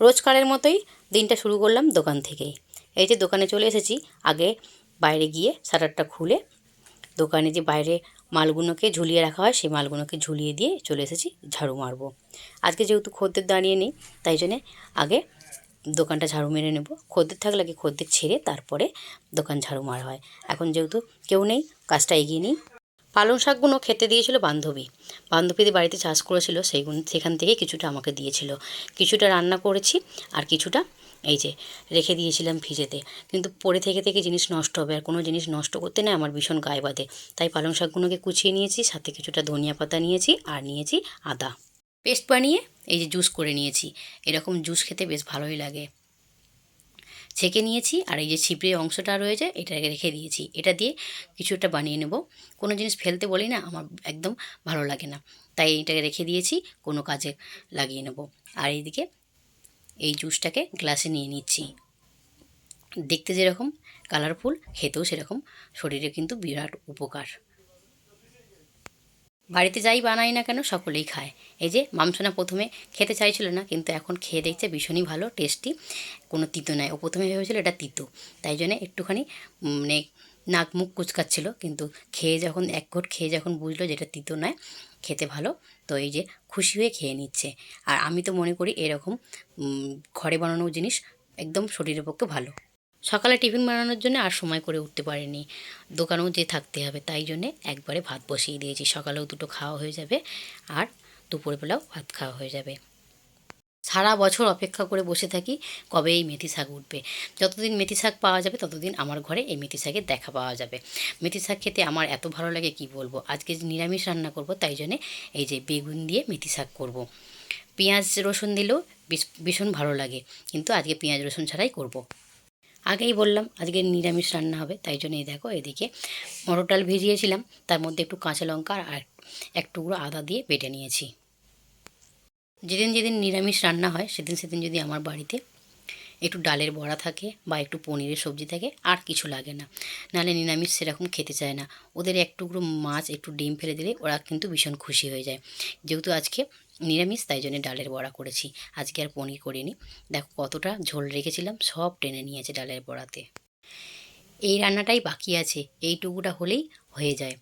রোজকারের মতোই দিনটা শুরু করলাম দোকান থেকেই। এই যে দোকানে চলে এসেছি, আগে বাইরে গিয়ে শাটারটা খুলে দোকানে যে বাইরে মালগুলোকে ঝুলিয়ে রাখা হয়, সেই মালগুলোকে ঝুলিয়ে দিয়ে চলে এসেছি, ঝাড়ু মারবো। আজকে যেহেতু খদ্দের দাঁড়িয়ে নেই, তাই জন্যে আগে দোকানটা ঝাড়ু মেরে নেব। খদ্দের থাকলে আগে খদ্দের ছেড়ে তারপরে দোকান ঝাড়ু মারা হয়। এখন যেহেতু কেউ নেই, কাজটা এগিয়ে নিই। পালং শাকগুলো খেতে দিয়েছিল বান্ধবী। বান্ধবীদের বাড়িতে চাষ করেছিল সেইগুলো সেখান থেকে কিছুটা আমাকে দিয়েছিল। কিছুটা রান্না করেছি আর কিছুটা এই যে রেখে দিয়েছিলাম ভিজেতে কিন্তু পরে থেকে থেকে জিনিস নষ্ট হবে আর কোনো জিনিস নষ্ট করতে না আমার ভীষণ গায়ে বাঁধে। তাই পালং শাকগুলোকে কুচিয়ে নিয়েছি, সাথে কিছুটা ধনিয়া পাতা নিয়েছি আর নিয়েছি আদা। পেস্ট বানিয়ে এই যে জুস করে নিয়েছি। এরকম জুস খেতে বেশ ভালোই লাগে। ছেঁকে নিয়েছি আর এই যে ছিপড়ে অংশটা রয়েছে, এটাকে রেখে দিয়েছি। এটা দিয়ে কিছু একটা বানিয়ে নেব। কোনো জিনিস ফেলতে বলি না, আমার একদম ভালো লাগে না। তাই এটাকে রেখে দিয়েছি, কোনো কাজে লাগিয়ে নেব। আর এইদিকে এই জুসটাকে গ্লাসে নিয়ে নিচ্ছি। দেখতে যেরকম, কালারফুল, খেতেও সেরকম। শরীরে কিন্তু বিরাট উপকার। বাড়িতে যাই বানাই না কেন সকলেই খায়। এই যে মামসোনা প্রথমে খেতে চাইছিল না, কিন্তু এখন খেয়ে দেখছে ভীষণই ভালো, টেস্টি। কোনো তিতো নয় ও প্রথমে ভেবেছিল এটা তিতো। তাই জন্য একটুখানি মানে নাক মুখ কুচকাচ্ছিল। কিন্তু খেয়ে যখন, এক ঘট খেয়ে যখন বুঝলো যেটা তিতো নয়, খেতে ভালো, তো এই যে খুশি হয়ে খেয়ে নিচ্ছে। আর আমি তো মনে করি এরকম ঘরে বানানো জিনিস একদম শরীরের পক্ষে ভালো। সকালে টিফিন বানানোর জন্য আর সময় করে উঠতে পারিনি। দোকানেও যে থাকতে হবে, তাই জন্যে একবারে ভাত বসিয়ে দিয়েছি। সকালেও দুটো খাওয়া হয়ে যাবে আর দুপুরবেলাও ভাত খাওয়া হয়ে যাবে। সারা বছর অপেক্ষা করে বসে থাকি কবে এই মেথি শাক উঠবে। যতদিন মেথি শাক পাওয়া যাবে, ততদিন আমার ঘরে এই মেথি শাকের দেখা পাওয়া যাবে। মেথি শাক খেতে আমার এত ভালো লাগে, কি বলব? আজকে নিরামিষ রান্না করব, তাই জন্যে এই যে বেগুন দিয়ে মেথি শাক করব। পেঁয়াজ রসুন দিলেও ভীষণ ভালো লাগে, কিন্তু আজকে পেঁয়াজ রসুন ছাড়াই করব। আগেই বললাম, আজকে নিরামিষ রান্না হবে, তাই জন্য এই দেখো, এদিকে মটর ডাল ভিজিয়েছিলাম, তার মধ্যে একটু কাঁচা লঙ্কা আর এক টুকরো আদা দিয়ে বেটে নিয়েছি। যেদিন যেদিন নিরামিষ রান্না হয়, সেদিন সেদিন যদি আমার বাড়িতে একটু ডালের বড়া থাকে বা একটু পনিরের সবজি থাকে, আর কিছু লাগে না। নাহলে নিরামিষ সেরকম খেতে চায় না। ওদের এক টুকরো মাছ, একটু ডিম ফেলে দিলে ওরা কিন্তু ভীষণ খুশি হয়ে যায়। যেহেতু আজকে নিরামিষ, তাই জন্য ডালের বড়া করেছি। আজকে আর পনির করিনি। দেখো কতটা ঝোল রেখেছিলাম, সব টেনে নিয়েছে ডালের বড়াতে। এই রান্নাটাই বাকি আছে, এইটুকুটা হলেই হয়ে যায়।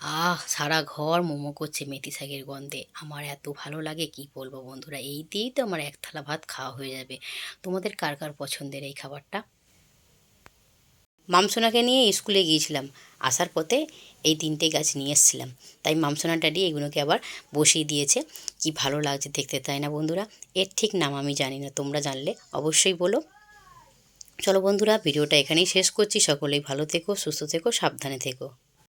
আহ, সারা ঘর মোমো করছে মেথি শাকের গন্ধে। আমার এত ভালো লাগে, কি বলব বন্ধুরা? এই দিয়েই তো আমার এক থালা ভাত খাওয়া হয়ে যাবে। তোমাদের কার কার পছন্দের এই খাবারটা? মামসোনাকে নিয়ে স্কুলে গিয়েছিলাম। আসার পথে এই তিনটে গাছ নিয়ে এসেছিলাম। তাই মামসোনা ড্যাডি এগুলোকে আবার বসিয়ে দিয়েছে। কি ভালো লাগছে দেখতে, তাই না বন্ধুরা? এর ঠিক নাম আমি জানি না, তোমরা জানলে অবশ্যই বলো। চলো বন্ধুরা, ভিডিওটা এখানেই শেষ করছি। সকলেই ভালো থেকো, সুস্থ থেকো, সাবধানে থেকো।